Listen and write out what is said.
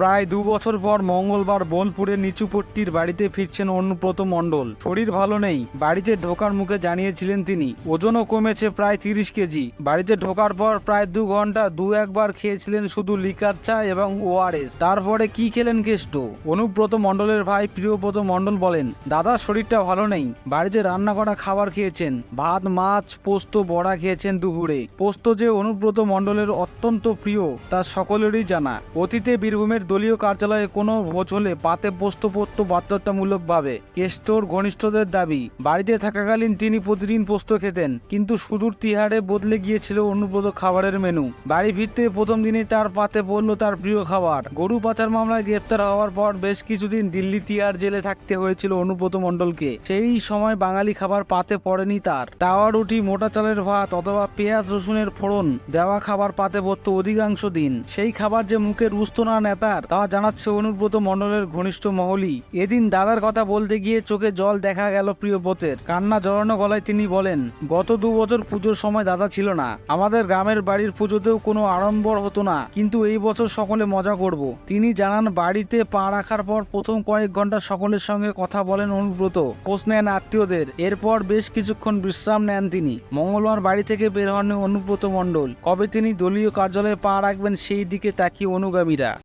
প্রায় দু বছর পর মঙ্গলবার বোলপুরের নিচুপট্টির বাড়িতে ফিরছেন অনুব্রত মণ্ডল। শরীর ভালো নেই। বাড়িতে ঢোকার মুখে জানিয়েছিলেন তিনি, ওজনও কমেছে প্রায় তিরিশ কেজি। বাড়িতে ঢোকার পর প্রায় দু ঘণ্টা দু একবার খেয়েছিলেন শুধু লিকার চা এবং ওআরএস। তারপরে কি খেলেন কেষ্ট? অনুব্রত মণ্ডলের ভাই প্রিয়ব্রত মণ্ডল বলেন, দাদার শরীরটা ভালো নেই। বাড়িতে রান্না করা খাবার খেয়েছেন। ভাত, মাছ, পোস্ত, বড়া খেয়েছেন দুপুরে। পোস্ত যে অনুব্রত মণ্ডলের অত্যন্ত প্রিয়, তা সকলেরই জানা। অতীতে বীরভূমের দলীয় কার্যালয়ে কোনো ভোজ হলে পাতে পোস্ত পড়ত বাধ্যতামূলকভাবে। কেষ্টর ঘনিষ্ঠদের দাবি, বাড়িতে থাকাকালীন তিনি প্রতিদিন পোস্ত খেতেন, কিন্তু সুদূর তিহারে বদলে গিয়েছিল অনুব্রত খাবারের মেনু। বাড়ি ফিরতে প্রথম দিনে তার পাতে পড়ল তার প্রিয় খাবার। গরু পাচার মামলায় গ্রেপ্তার হওয়ার পর বেশ কিছুদিন দিল্লি তিহার জেলে থাকতে হয়েছিল অনুব্রত মণ্ডলকে। সেই সময় বাঙালি খাবার পাতে পড়েনি তার। তাওয়া রুটি, মোটা চালের ভাত অথবা পেঁয়াজ রসুনের ফোড়ন দেওয়া খাবার পাতে পড়তো অধিকাংশ দিন। সেই খাবার যে মুখে রুস্ত না নেতার তা জানাচ্ছে অনুব্রত মণ্ডলের ঘনিষ্ঠ মহলই। এদিন দাদার কথা বলতে গিয়ে চোখে জল দেখা গেল প্রিয়ব্রতের কান্না জড়ানো গলায় তিনি বলেন, গত দু বছর পুজোর সময় দাদা ছিল না। আমাদের গ্রামের বাড়ির পুজোতেও কোনো আড়ম্বর হতো না। কিন্তু এই বছর সকলে মজা করব। তিনি জানান, বাড়িতে পা রাখার পর প্রথম কয়েক ঘণ্টা সকলের সঙ্গে কথা বলেন অনুব্রত। পোষ নেন আত্মীয়দের। এরপর বেশ কিছুক্ষণ বিশ্রাম নেন তিনি। মঙ্গলবার বাড়ি থেকে বের হন অনুব্রত মণ্ডল। কবে তিনি দলীয় কার্যালয়ে পা রাখবেন সেই দিকে তাকিয়ে অনুগামীরা।